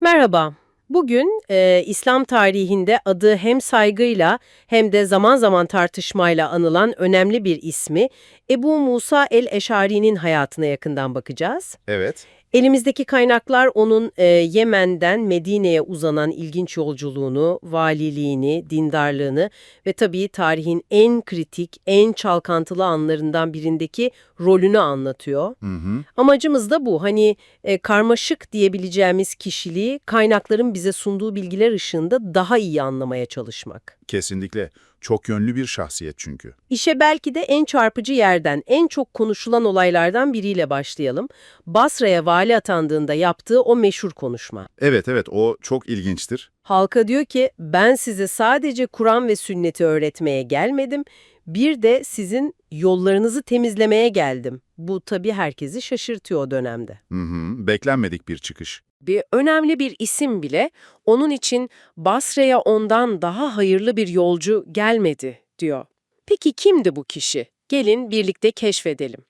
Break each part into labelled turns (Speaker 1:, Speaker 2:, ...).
Speaker 1: Merhaba. Bugün e, İslam tarihinde adı hem saygıyla hem de zaman zaman tartışmayla anılan önemli bir ismi Ebu Musa el-Eşari'nin hayatına yakından bakacağız.
Speaker 2: Evet.
Speaker 1: Elimizdeki kaynaklar onun e, Yemen'den Medine'ye uzanan ilginç yolculuğunu, valiliğini, dindarlığını ve tabii tarihin en kritik, en çalkantılı anlarından birindeki rolünü anlatıyor.
Speaker 2: Hı hı.
Speaker 1: Amacımız da bu. Hani e, karmaşık diyebileceğimiz kişiliği kaynakların bize sunduğu bilgiler ışığında daha iyi anlamaya çalışmak.
Speaker 2: Kesinlikle. Çok yönlü bir şahsiyet çünkü.
Speaker 1: İşe belki de en çarpıcı yerden, en çok konuşulan olaylardan biriyle başlayalım. Basra'ya vali atandığında yaptığı o meşhur konuşma.
Speaker 2: Evet evet o çok ilginçtir.
Speaker 1: Halka diyor ki ben size sadece Kur'an ve sünneti öğretmeye gelmedim, bir de sizin yollarınızı temizlemeye geldim. Bu tabii herkesi şaşırtıyor o dönemde.
Speaker 2: Hı hı. Beklenmedik bir çıkış.
Speaker 1: Bir önemli bir isim bile onun için Basra'ya ondan daha hayırlı bir yolcu gelmedi diyor. Peki kimdi bu kişi? Gelin birlikte keşfedelim.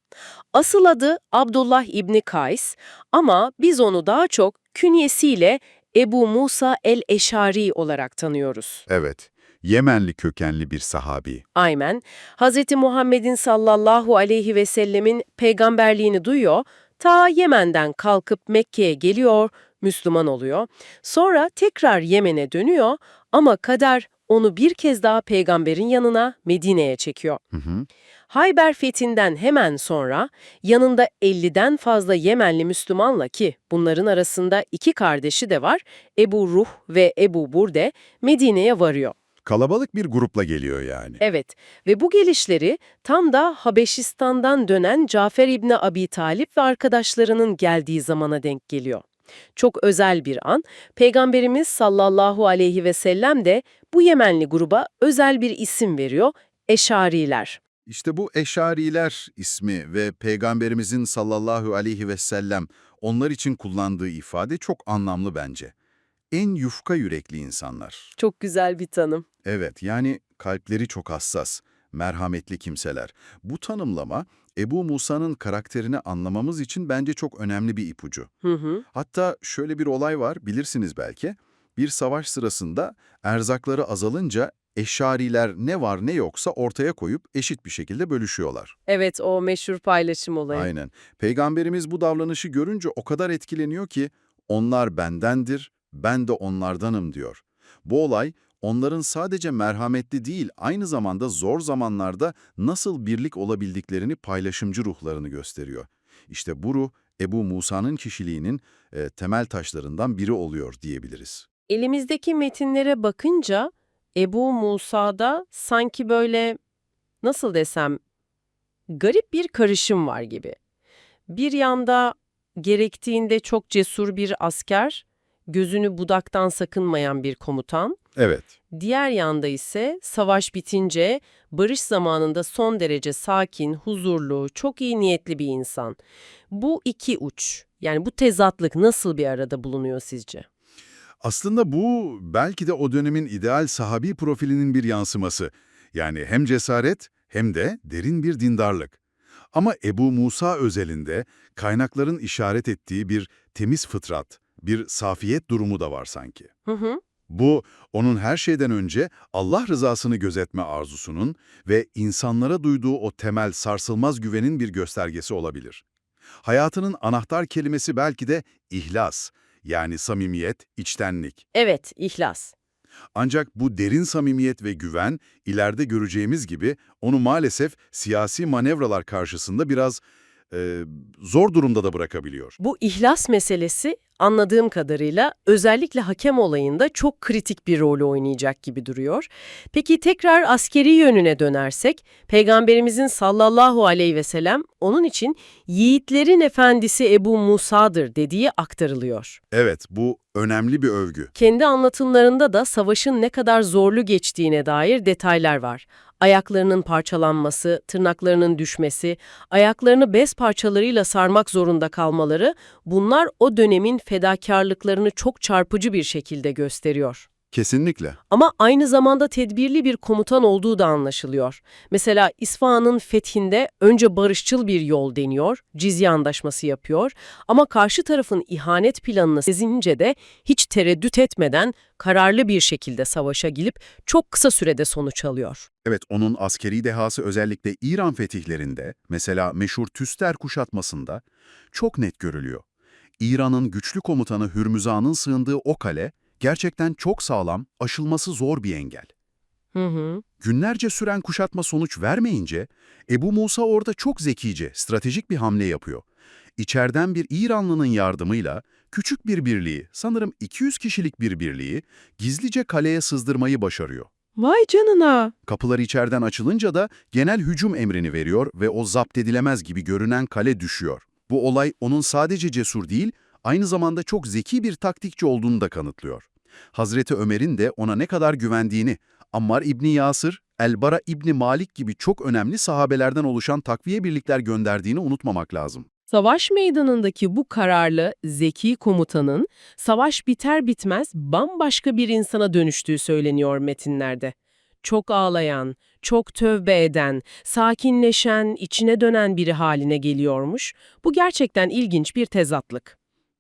Speaker 1: Asıl adı Abdullah İbni Kays ama biz onu daha çok künyesiyle Ebu Musa el-Eşari olarak tanıyoruz.
Speaker 2: Evet. Yemenli kökenli bir sahabi.
Speaker 1: Aynen. Hz. Muhammed'in sallallahu aleyhi ve sellemin peygamberliğini duyuyor, ta Yemen'den kalkıp Mekke'ye geliyor, Müslüman oluyor. Sonra tekrar Yemen'e dönüyor ama kader onu bir kez daha peygamberin yanına Medine'ye çekiyor.
Speaker 2: Hı hı.
Speaker 1: Hayber fethinden hemen sonra yanında 50'den fazla Yemenli Müslümanla ki bunların arasında iki kardeşi de var, Ebu Ruh ve Ebu Burde Medine'ye varıyor.
Speaker 2: Kalabalık bir grupla geliyor yani.
Speaker 1: Evet ve bu gelişleri tam da Habeşistan'dan dönen Cafer İbni Abi Talip ve arkadaşlarının geldiği zamana denk geliyor. Çok özel bir an. Peygamberimiz sallallahu aleyhi ve sellem de bu Yemenli gruba özel bir isim veriyor, Eşariler.
Speaker 2: İşte bu Eşariler ismi ve Peygamberimizin sallallahu aleyhi ve sellem onlar için kullandığı ifade çok anlamlı bence. En yufka yürekli insanlar.
Speaker 1: Çok güzel bir tanım.
Speaker 2: Evet, yani kalpleri çok hassas, merhametli kimseler. Bu tanımlama Ebu Musa'nın karakterini anlamamız için bence çok önemli bir ipucu.
Speaker 1: Hı hı.
Speaker 2: Hatta şöyle bir olay var, bilirsiniz belki. Bir savaş sırasında erzakları azalınca eşariler ne var ne yoksa ortaya koyup eşit bir şekilde bölüşüyorlar.
Speaker 1: Evet o meşhur paylaşım olayı.
Speaker 2: Aynen. Peygamberimiz bu davranışı görünce o kadar etkileniyor ki onlar bendendir, ben de onlardanım diyor. Bu olay onların sadece merhametli değil aynı zamanda zor zamanlarda nasıl birlik olabildiklerini paylaşımcı ruhlarını gösteriyor. İşte bu ruh Ebu Musa'nın kişiliğinin e, temel taşlarından biri oluyor diyebiliriz.
Speaker 1: Elimizdeki metinlere bakınca Ebu Musa'da sanki böyle nasıl desem garip bir karışım var gibi. Bir yanda gerektiğinde çok cesur bir asker, gözünü budaktan sakınmayan bir komutan,
Speaker 2: Evet.
Speaker 1: diğer yanda ise savaş bitince barış zamanında son derece sakin, huzurlu, çok iyi niyetli bir insan. Bu iki uç, yani bu tezatlık nasıl bir arada bulunuyor sizce?
Speaker 2: Aslında bu belki de o dönemin ideal sahabi profilinin bir yansıması. Yani hem cesaret hem de derin bir dindarlık. Ama Ebu Musa özelinde kaynakların işaret ettiği bir temiz fıtrat, bir safiyet durumu da var sanki.
Speaker 1: Hı hı.
Speaker 2: Bu, onun her şeyden önce Allah rızasını gözetme arzusunun ve insanlara duyduğu o temel sarsılmaz güvenin bir göstergesi olabilir. Hayatının anahtar kelimesi belki de ihlas, yani samimiyet, içtenlik.
Speaker 1: Evet, ihlas.
Speaker 2: Ancak bu derin samimiyet ve güven, ileride göreceğimiz gibi onu maalesef siyasi manevralar karşısında biraz e, zor durumda da bırakabiliyor.
Speaker 1: Bu ihlas meselesi anladığım kadarıyla özellikle hakem olayında çok kritik bir rol oynayacak gibi duruyor. Peki tekrar askeri yönüne dönersek, Peygamberimizin sallallahu aleyhi ve sellem onun için yiğitlerin efendisi Ebu Musa'dır dediği aktarılıyor.
Speaker 2: Evet, bu önemli bir övgü.
Speaker 1: Kendi anlatımlarında da savaşın ne kadar zorlu geçtiğine dair detaylar var. Ayaklarının parçalanması, tırnaklarının düşmesi, ayaklarını bez parçalarıyla sarmak zorunda kalmaları bunlar o dönemin fedakarlıklarını çok çarpıcı bir şekilde gösteriyor.
Speaker 2: Kesinlikle.
Speaker 1: Ama aynı zamanda tedbirli bir komutan olduğu da anlaşılıyor. Mesela İsfahan'ın fethinde önce barışçıl bir yol deniyor, cizye anlaşması yapıyor ama karşı tarafın ihanet planını sezince de hiç tereddüt etmeden kararlı bir şekilde savaşa girip çok kısa sürede sonuç alıyor.
Speaker 2: Evet, onun askeri dehası özellikle İran fetihlerinde, mesela meşhur Tüster kuşatmasında çok net görülüyor. İran'ın güçlü komutanı Hürmüzan'ın sığındığı o kale, gerçekten çok sağlam, aşılması zor bir engel.
Speaker 1: Hı hı.
Speaker 2: Günlerce süren kuşatma sonuç vermeyince, Ebu Musa orada çok zekice, stratejik bir hamle yapıyor. İçeriden bir İranlının yardımıyla küçük bir birliği, sanırım 200 kişilik bir birliği, gizlice kaleye sızdırmayı başarıyor.
Speaker 1: Vay canına!
Speaker 2: Kapılar içeriden açılınca da genel hücum emrini veriyor ve o zapt edilemez gibi görünen kale düşüyor. Bu olay onun sadece cesur değil, aynı zamanda çok zeki bir taktikçi olduğunu da kanıtlıyor. Hazreti Ömer'in de ona ne kadar güvendiğini, Ammar İbni Yasır, Elbara İbni Malik gibi çok önemli sahabelerden oluşan takviye birlikler gönderdiğini unutmamak lazım.
Speaker 1: Savaş meydanındaki bu kararlı, zeki komutanın savaş biter bitmez bambaşka bir insana dönüştüğü söyleniyor metinlerde. Çok ağlayan, çok tövbe eden, sakinleşen, içine dönen biri haline geliyormuş. Bu gerçekten ilginç bir tezatlık.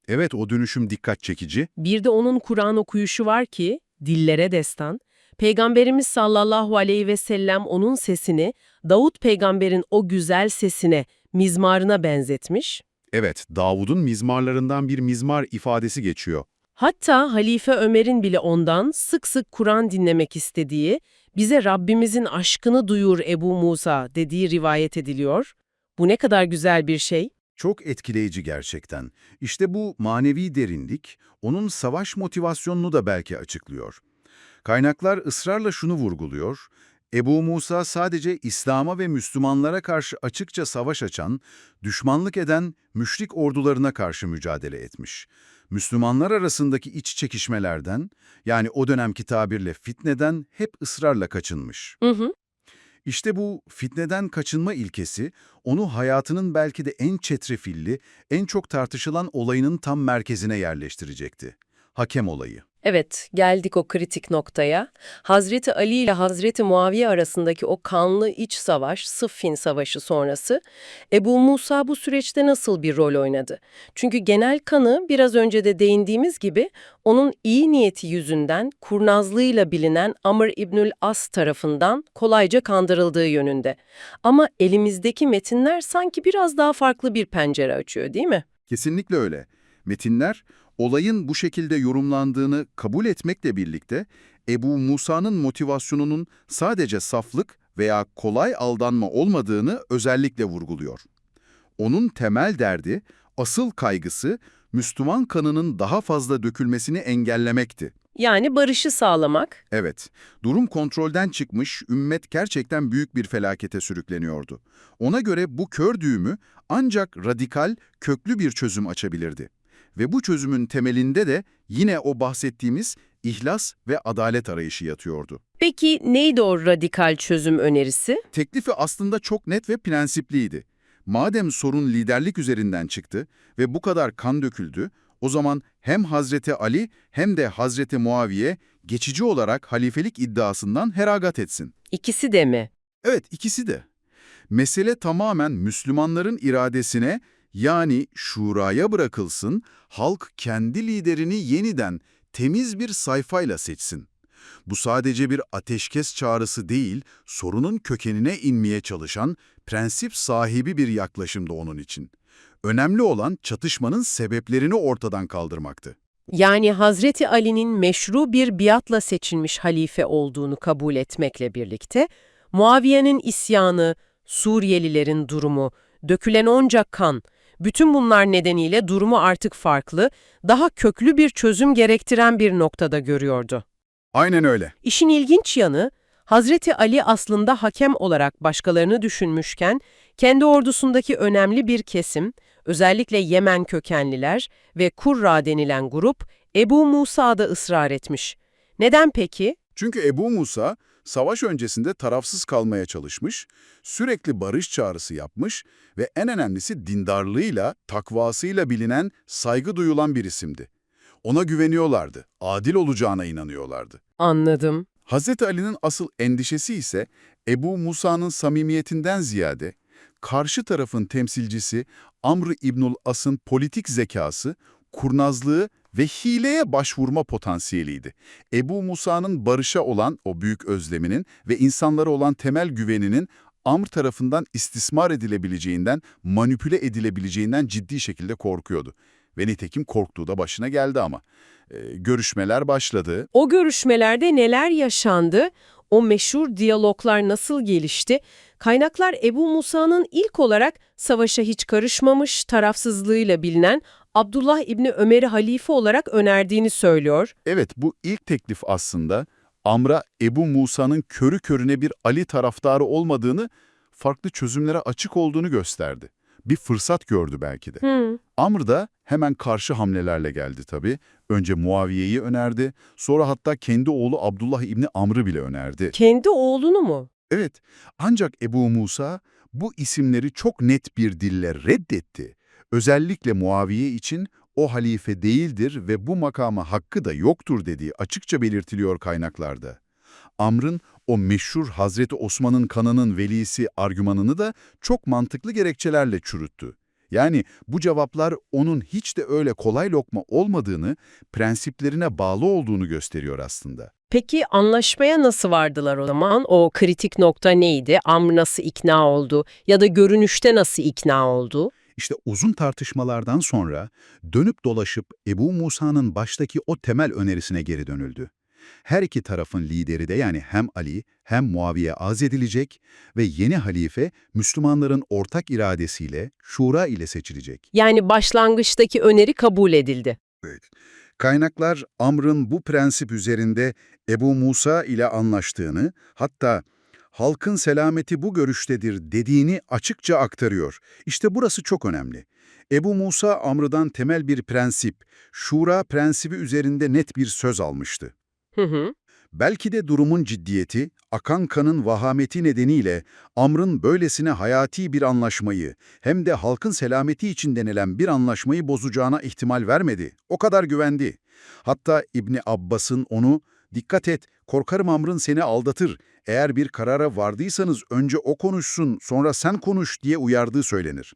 Speaker 2: Evet o dönüşüm dikkat çekici.
Speaker 1: Bir de onun Kur'an okuyuşu var ki, dillere destan. Peygamberimiz sallallahu aleyhi ve sellem onun sesini, Davut peygamberin o güzel sesine, mizmarına benzetmiş.
Speaker 2: Evet, Davud'un mizmarlarından bir mizmar ifadesi geçiyor.
Speaker 1: Hatta Halife Ömer'in bile ondan sık sık Kur'an dinlemek istediği, bize Rabbimizin aşkını duyur Ebu Musa dediği rivayet ediliyor. Bu ne kadar güzel bir şey.
Speaker 2: Çok etkileyici gerçekten. İşte bu manevi derinlik, onun savaş motivasyonunu da belki açıklıyor. Kaynaklar ısrarla şunu vurguluyor, Ebu Musa sadece İslam'a ve Müslümanlara karşı açıkça savaş açan, düşmanlık eden müşrik ordularına karşı mücadele etmiş. Müslümanlar arasındaki iç çekişmelerden, yani o dönemki tabirle fitneden hep ısrarla kaçınmış.
Speaker 1: Hı hı.
Speaker 2: İşte bu fitneden kaçınma ilkesi, onu hayatının belki de en çetrefilli, en çok tartışılan olayının tam merkezine yerleştirecekti. Hakem olayı.
Speaker 1: Evet, geldik o kritik noktaya. Hazreti Ali ile Hazreti Muaviye arasındaki o kanlı iç savaş, Sıffin Savaşı sonrası, Ebu Musa bu süreçte nasıl bir rol oynadı? Çünkü genel kanı biraz önce de değindiğimiz gibi onun iyi niyeti yüzünden kurnazlığıyla bilinen Amr İbnül As tarafından kolayca kandırıldığı yönünde. Ama elimizdeki metinler sanki biraz daha farklı bir pencere açıyor değil mi?
Speaker 2: Kesinlikle öyle. Metinler, olayın bu şekilde yorumlandığını kabul etmekle birlikte, Ebu Musa'nın motivasyonunun sadece saflık veya kolay aldanma olmadığını özellikle vurguluyor. Onun temel derdi, asıl kaygısı, Müslüman kanının daha fazla dökülmesini engellemekti.
Speaker 1: Yani barışı sağlamak,
Speaker 2: Evet, durum kontrolden çıkmış, ümmet gerçekten büyük bir felakete sürükleniyordu. Ona göre bu kör düğümü ancak radikal, köklü bir çözüm açabilirdi. Ve bu çözümün temelinde de yine o bahsettiğimiz ihlas ve adalet arayışı yatıyordu.
Speaker 1: Peki neydi o radikal çözüm önerisi?
Speaker 2: Teklifi aslında çok net ve prensipliydi. Madem sorun liderlik üzerinden çıktı ve bu kadar kan döküldü, o zaman hem Hazreti Ali hem de Hazreti Muaviye geçici olarak halifelik iddiasından heragat etsin.
Speaker 1: İkisi de mi?
Speaker 2: Evet, ikisi de. Mesele tamamen Müslümanların iradesine yani şuraya bırakılsın, halk kendi liderini yeniden temiz bir sayfayla seçsin. Bu sadece bir ateşkes çağrısı değil, sorunun kökenine inmeye çalışan prensip sahibi bir yaklaşımdı onun için. Önemli olan çatışmanın sebeplerini ortadan kaldırmaktı.
Speaker 1: Yani Hazreti Ali'nin meşru bir biatla seçilmiş halife olduğunu kabul etmekle birlikte, Muaviye'nin isyanı, Suriyelilerin durumu, dökülen onca kan, bütün bunlar nedeniyle durumu artık farklı, daha köklü bir çözüm gerektiren bir noktada görüyordu.
Speaker 2: Aynen öyle.
Speaker 1: İşin ilginç yanı, Hazreti Ali aslında hakem olarak başkalarını düşünmüşken, kendi ordusundaki önemli bir kesim, özellikle Yemen kökenliler ve Kurra denilen grup, Ebu Musa'da ısrar etmiş. Neden peki?
Speaker 2: Çünkü Ebu Musa, savaş öncesinde tarafsız kalmaya çalışmış, sürekli barış çağrısı yapmış ve en önemlisi dindarlığıyla, takvasıyla bilinen, saygı duyulan bir isimdi.
Speaker 3: Ona güveniyorlardı. Adil olacağına inanıyorlardı.
Speaker 1: Anladım.
Speaker 3: Hazreti Ali'nin asıl endişesi ise Ebu Musa'nın samimiyetinden ziyade karşı tarafın temsilcisi Amr İbnül As'ın politik zekası, kurnazlığı ve hileye başvurma potansiyeliydi. Ebu Musa'nın barışa olan o büyük özleminin ve insanlara olan temel güveninin Amr tarafından istismar edilebileceğinden, manipüle edilebileceğinden ciddi şekilde korkuyordu. Ve nitekim korktuğu da başına geldi ama. Ee, görüşmeler başladı.
Speaker 1: O görüşmelerde neler yaşandı? O meşhur diyaloglar nasıl gelişti? Kaynaklar Ebu Musa'nın ilk olarak savaşa hiç karışmamış, tarafsızlığıyla bilinen Abdullah İbni Ömer'i halife olarak önerdiğini söylüyor.
Speaker 3: Evet, bu ilk teklif aslında Amr'a Ebu Musa'nın körü körüne bir Ali taraftarı olmadığını, farklı çözümlere açık olduğunu gösterdi. Bir fırsat gördü belki de.
Speaker 1: Hı.
Speaker 3: Amr da hemen karşı hamlelerle geldi tabii. Önce Muaviye'yi önerdi, sonra hatta kendi oğlu Abdullah İbni Amr'ı bile önerdi.
Speaker 1: Kendi oğlunu mu?
Speaker 3: Evet, ancak Ebu Musa bu isimleri çok net bir dille reddetti. Özellikle Muaviye için o halife değildir ve bu makama hakkı da yoktur dediği açıkça belirtiliyor kaynaklarda. Amr'ın o meşhur Hazreti Osman'ın kanının velisi argümanını da çok mantıklı gerekçelerle çürüttü. Yani bu cevaplar onun hiç de öyle kolay lokma olmadığını, prensiplerine bağlı olduğunu gösteriyor aslında.
Speaker 1: Peki anlaşmaya nasıl vardılar o zaman? O kritik nokta neydi? Amr nasıl ikna oldu? Ya da görünüşte nasıl ikna oldu?
Speaker 2: İşte uzun tartışmalardan sonra dönüp dolaşıp Ebu Musa'nın baştaki o temel önerisine geri dönüldü. Her iki tarafın lideri de yani hem Ali hem Muaviye azledilecek ve yeni halife Müslümanların ortak iradesiyle, şura ile seçilecek.
Speaker 1: Yani başlangıçtaki öneri kabul edildi.
Speaker 2: Kaynaklar Amr'ın bu prensip üzerinde Ebu Musa ile anlaştığını, hatta halkın selameti bu görüştedir dediğini açıkça aktarıyor. İşte burası çok önemli. Ebu Musa Amr'dan temel bir prensip, şura prensibi üzerinde net bir söz almıştı.
Speaker 1: Hı hı.
Speaker 2: Belki de durumun ciddiyeti, akan kanın vahameti nedeniyle Amr'ın böylesine hayati bir anlaşmayı hem de halkın selameti için denilen bir anlaşmayı bozacağına ihtimal vermedi. O kadar güvendi. Hatta İbni Abbas'ın onu, dikkat et, korkarım Amr'ın seni aldatır, eğer bir karara vardıysanız önce o konuşsun, sonra sen konuş diye uyardığı söylenir.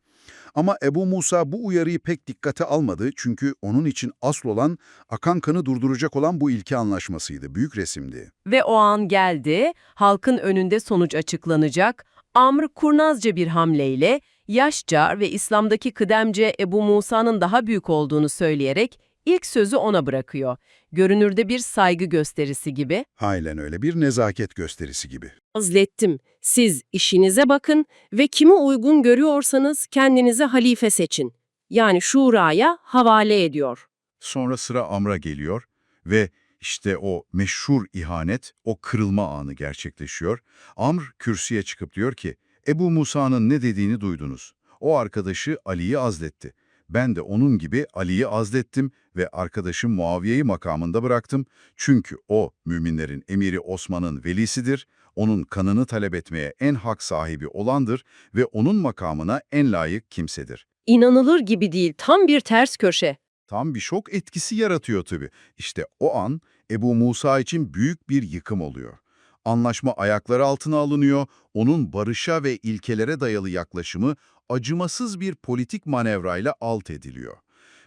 Speaker 2: Ama Ebu Musa bu uyarıyı pek dikkate almadı çünkü onun için asıl olan akan kanı durduracak olan bu ilke anlaşmasıydı, büyük resimdi.
Speaker 1: Ve o an geldi, halkın önünde sonuç açıklanacak. Amr kurnazca bir hamleyle, yaşça ve İslam'daki kıdemce Ebu Musa'nın daha büyük olduğunu söyleyerek ilk sözü ona bırakıyor. Görünürde bir saygı gösterisi gibi.
Speaker 2: Aynen öyle bir nezaket gösterisi gibi.
Speaker 1: Azlettim. Siz işinize bakın ve kimi uygun görüyorsanız kendinize halife seçin. Yani şuraya havale ediyor.
Speaker 2: Sonra sıra Amr'a geliyor ve işte o meşhur ihanet, o kırılma anı gerçekleşiyor. Amr kürsüye çıkıp diyor ki, Ebu Musa'nın ne dediğini duydunuz. O arkadaşı Ali'yi azletti. Ben de onun gibi Ali'yi azlettim ve arkadaşım Muaviye'yi makamında bıraktım. Çünkü o müminlerin emiri Osman'ın velisidir, onun kanını talep etmeye en hak sahibi olandır ve onun makamına en layık kimsedir.
Speaker 1: İnanılır gibi değil, tam bir ters köşe.
Speaker 2: Tam bir şok etkisi yaratıyor tabii. İşte o an Ebu Musa için büyük bir yıkım oluyor. Anlaşma ayakları altına alınıyor, onun barışa ve ilkelere dayalı yaklaşımı acımasız bir politik manevrayla alt ediliyor.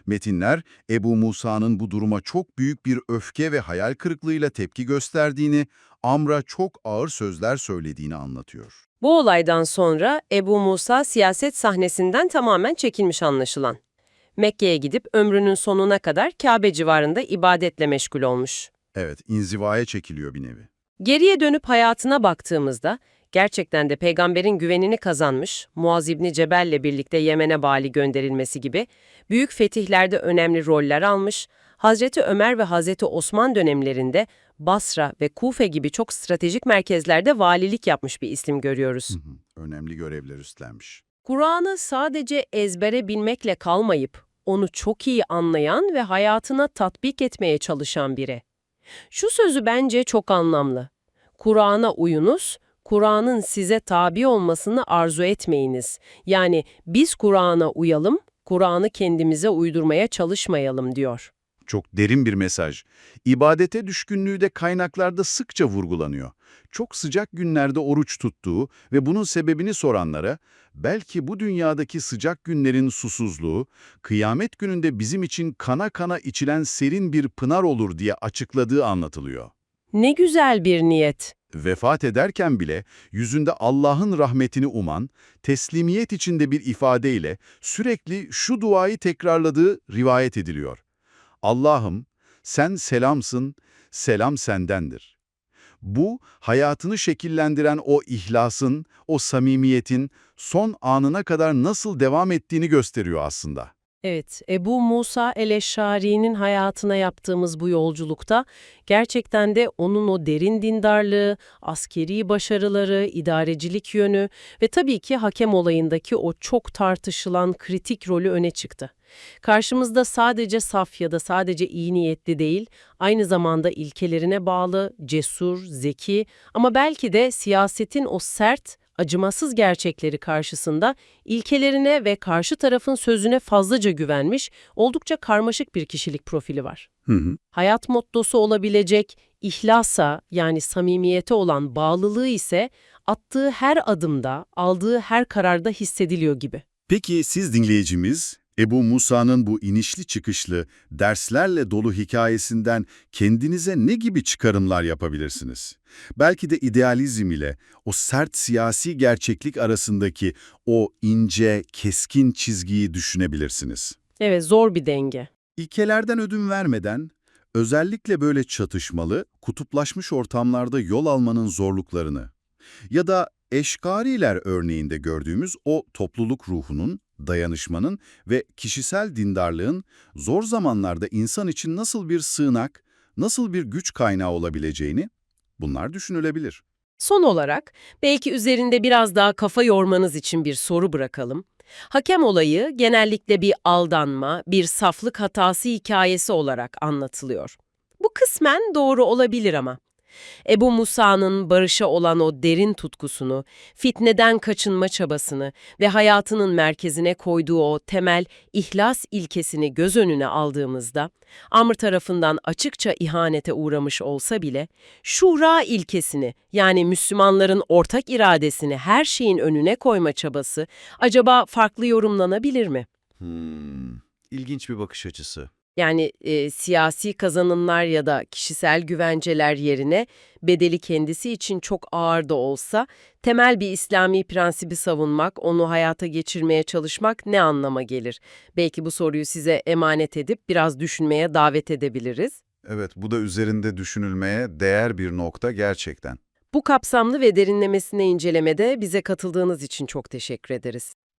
Speaker 2: Metinler, Ebu Musa'nın bu duruma çok büyük bir öfke ve hayal kırıklığıyla tepki gösterdiğini, Amr'a çok ağır sözler söylediğini anlatıyor.
Speaker 1: Bu olaydan sonra Ebu Musa siyaset sahnesinden tamamen çekilmiş anlaşılan. Mekke'ye gidip ömrünün sonuna kadar Kabe civarında ibadetle meşgul olmuş.
Speaker 2: Evet, inzivaya çekiliyor bir nevi.
Speaker 1: Geriye dönüp hayatına baktığımızda gerçekten de peygamberin güvenini kazanmış, Muaz İbni Cebel'le birlikte Yemen'e bali gönderilmesi gibi büyük fetihlerde önemli roller almış, Hazreti Ömer ve Hazreti Osman dönemlerinde Basra ve Kufe gibi çok stratejik merkezlerde valilik yapmış bir isim görüyoruz.
Speaker 2: Hı hı, Önemli görevler üstlenmiş.
Speaker 1: Kur'an'ı sadece ezbere bilmekle kalmayıp, onu çok iyi anlayan ve hayatına tatbik etmeye çalışan biri. Şu sözü bence çok anlamlı. Kur'an'a uyunuz, Kur'an'ın size tabi olmasını arzu etmeyiniz. Yani biz Kur'an'a uyalım, Kur'an'ı kendimize uydurmaya çalışmayalım diyor.
Speaker 2: Çok derin bir mesaj. İbadete düşkünlüğü de kaynaklarda sıkça vurgulanıyor. Çok sıcak günlerde oruç tuttuğu ve bunun sebebini soranlara, belki bu dünyadaki sıcak günlerin susuzluğu, kıyamet gününde bizim için kana kana içilen serin bir pınar olur diye açıkladığı anlatılıyor.
Speaker 1: Ne güzel bir niyet.
Speaker 2: Vefat ederken bile yüzünde Allah'ın rahmetini uman, teslimiyet içinde bir ifadeyle sürekli şu duayı tekrarladığı rivayet ediliyor. Allah'ım sen selamsın, selam sendendir. Bu, hayatını şekillendiren o ihlasın, o samimiyetin son anına kadar nasıl devam ettiğini gösteriyor aslında.
Speaker 1: Evet, Ebu Musa el-Eşşari'nin hayatına yaptığımız bu yolculukta gerçekten de onun o derin dindarlığı, askeri başarıları, idarecilik yönü ve tabii ki hakem olayındaki o çok tartışılan kritik rolü öne çıktı. Karşımızda sadece saf ya da sadece iyi niyetli değil, aynı zamanda ilkelerine bağlı, cesur, zeki ama belki de siyasetin o sert, acımasız gerçekleri karşısında ilkelerine ve karşı tarafın sözüne fazlaca güvenmiş, oldukça karmaşık bir kişilik profili var.
Speaker 2: Hı hı.
Speaker 1: Hayat mottosu olabilecek ihlasa yani samimiyete olan bağlılığı ise attığı her adımda, aldığı her kararda hissediliyor gibi.
Speaker 2: Peki siz dinleyicimiz, Ebu Musa'nın bu inişli çıkışlı, derslerle dolu hikayesinden kendinize ne gibi çıkarımlar yapabilirsiniz? Belki de idealizm ile o sert siyasi gerçeklik arasındaki o ince, keskin çizgiyi düşünebilirsiniz.
Speaker 1: Evet, zor bir denge.
Speaker 2: İlkelerden ödün vermeden, özellikle böyle çatışmalı, kutuplaşmış ortamlarda yol almanın zorluklarını ya da eşkariler örneğinde gördüğümüz o topluluk ruhunun, dayanışmanın ve kişisel dindarlığın zor zamanlarda insan için nasıl bir sığınak, nasıl bir güç kaynağı olabileceğini bunlar düşünülebilir.
Speaker 1: Son olarak belki üzerinde biraz daha kafa yormanız için bir soru bırakalım. Hakem olayı genellikle bir aldanma, bir saflık hatası hikayesi olarak anlatılıyor. Bu kısmen doğru olabilir ama. Ebu Musa'nın barışa olan o derin tutkusunu, fitneden kaçınma çabasını ve hayatının merkezine koyduğu o temel ihlas ilkesini göz önüne aldığımızda, Amr tarafından açıkça ihanete uğramış olsa bile, şura ilkesini yani Müslümanların ortak iradesini her şeyin önüne koyma çabası acaba farklı yorumlanabilir mi?
Speaker 2: Hmm, ilginç bir bakış açısı.
Speaker 1: Yani e, siyasi kazanımlar ya da kişisel güvenceler yerine bedeli kendisi için çok ağır da olsa temel bir İslami prensibi savunmak, onu hayata geçirmeye çalışmak ne anlama gelir? Belki bu soruyu size emanet edip biraz düşünmeye davet edebiliriz.
Speaker 2: Evet, bu da üzerinde düşünülmeye değer bir nokta gerçekten.
Speaker 1: Bu kapsamlı ve derinlemesine incelemede bize katıldığınız için çok teşekkür ederiz.